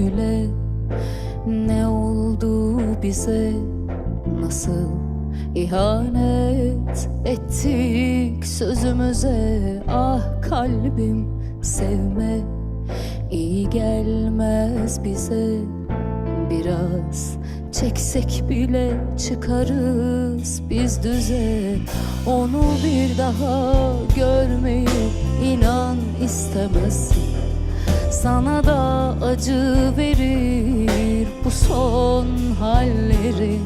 söyle Ne oldu bize? Nasıl ihanet ettik sözümüze? Ah kalbim sevme iyi gelmez bize. Biraz çeksek bile çıkarız biz düze. Onu bir daha görmeyi inan istemezsin sana da acı verir bu son halleri.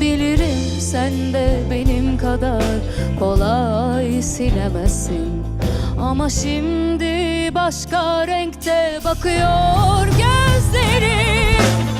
Bilirim sen de benim kadar kolay silemezsin. Ama şimdi başka renkte bakıyor gözlerim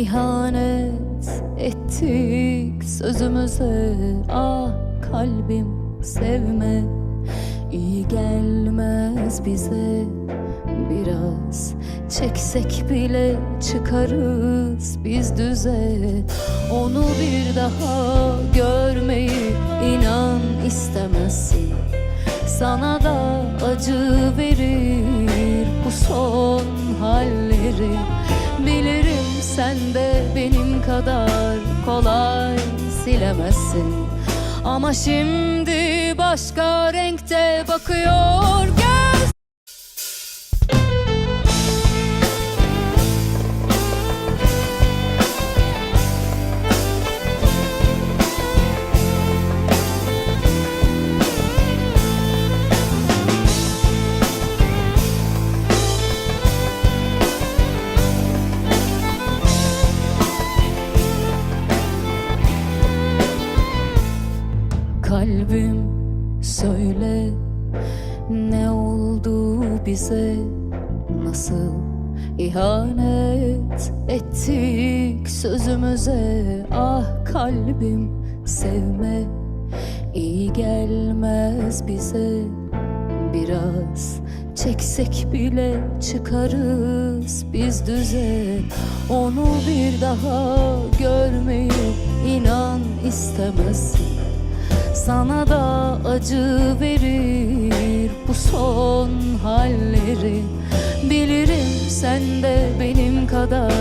ihanet ettik sözümüze ah kalbim sevme. İyi gelmez bize biraz çeksek bile çıkarız biz düze. Onu bir daha görmeyi inan istemezsin. Sana da acı verir silemezsin Ama şimdi başka renkte bakıyor. Göz ihanet ettik sözümüze ah kalbim sevme. İyi gelmez bize biraz çeksek bile çıkarız biz düze. Onu bir daha görmeyi inan istemezsin sana da acı verir bu son halleri. Bilirim sen de benim kadar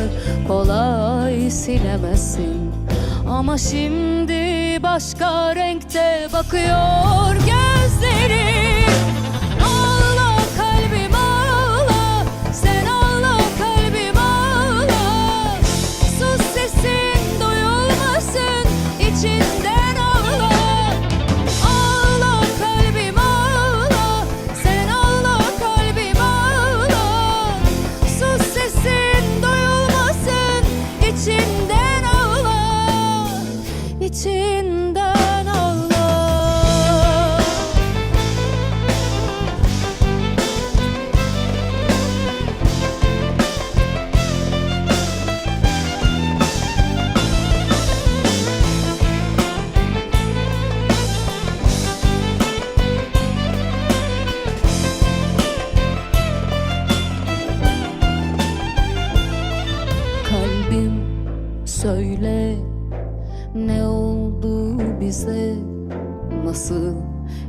kolay silemezsin. Ama şimdi başka renkte bakıyor gözlerim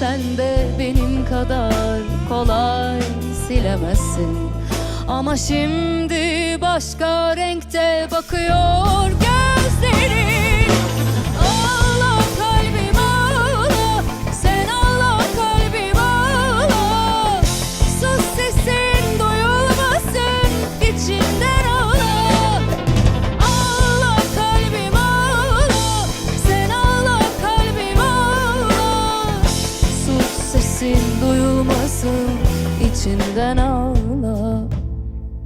sen de benim kadar kolay silemezsin. Ama şimdi başka renkte bakıyor.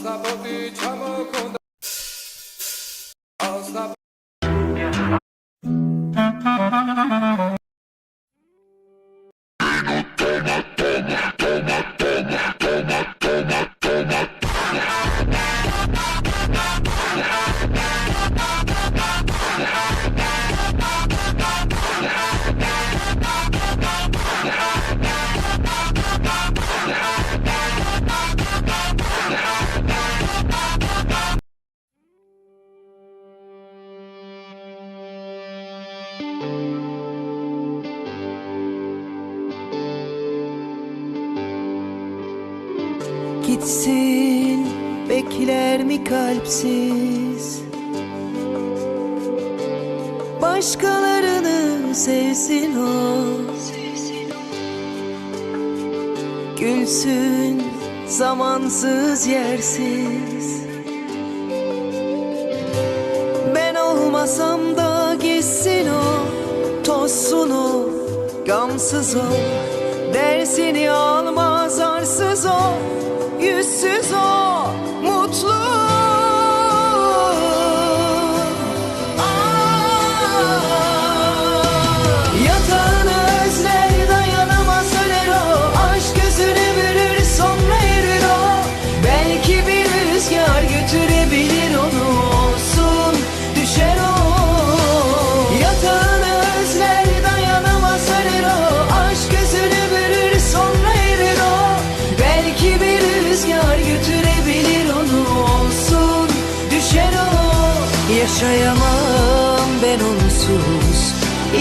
слаботи Gitsin bekler mi kalpsiz? Başkalarını sevsin o. Gülsün zamansız yersiz. Ben olmasam da gitsin o Tozsun o gamsız o. Dersini almaz arsız o. yüzsüz ol. Yaşayamam ben onsuz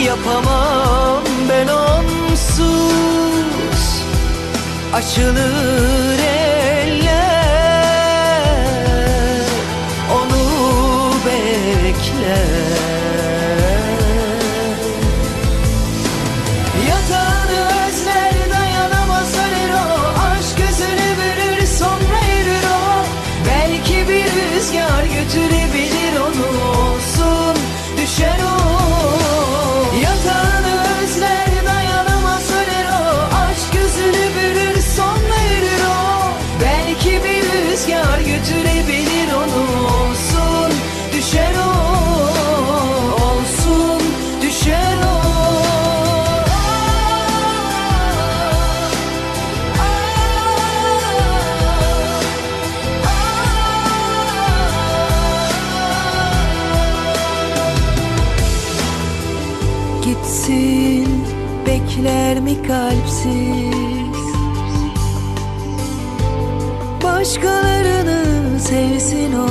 Yapamam ben onsuz. Açılır el bekler mi kalpsiz? Başkalarını sevsin o.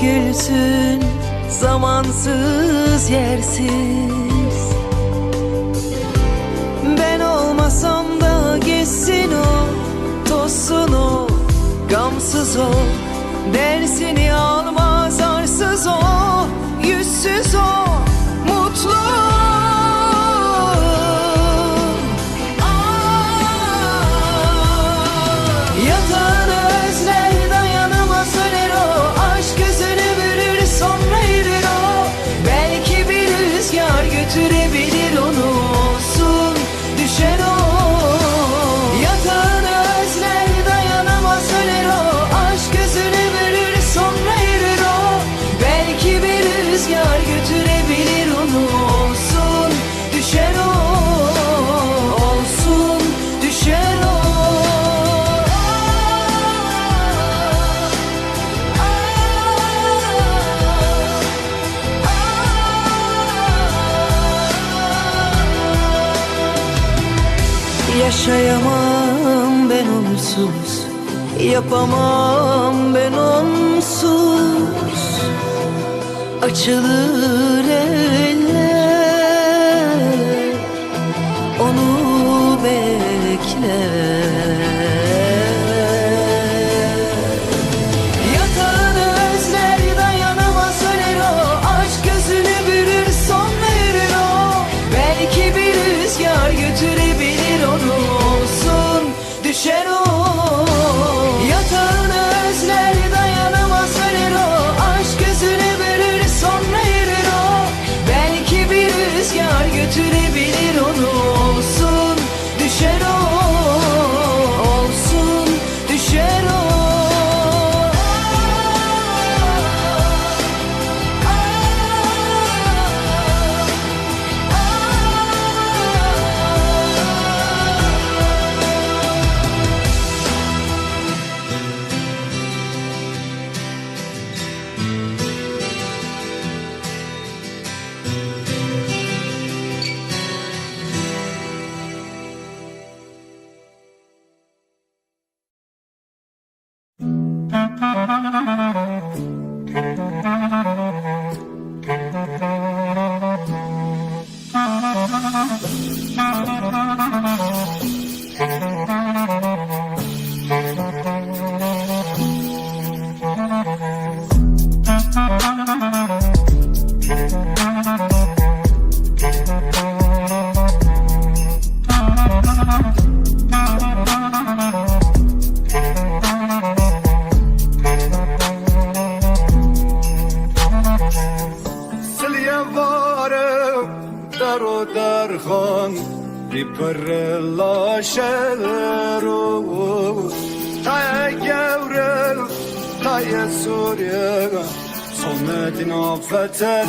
Gülsün zamansız yersiz. Ben olmasam da geçsin o Tozsun o Gamsız o Dersini al Yaşayamam ben onsuz. Yapamam ben onsuz. Açılır eller Onu bekler per lasceru ta gevrel ta yesurya sonnetin affeter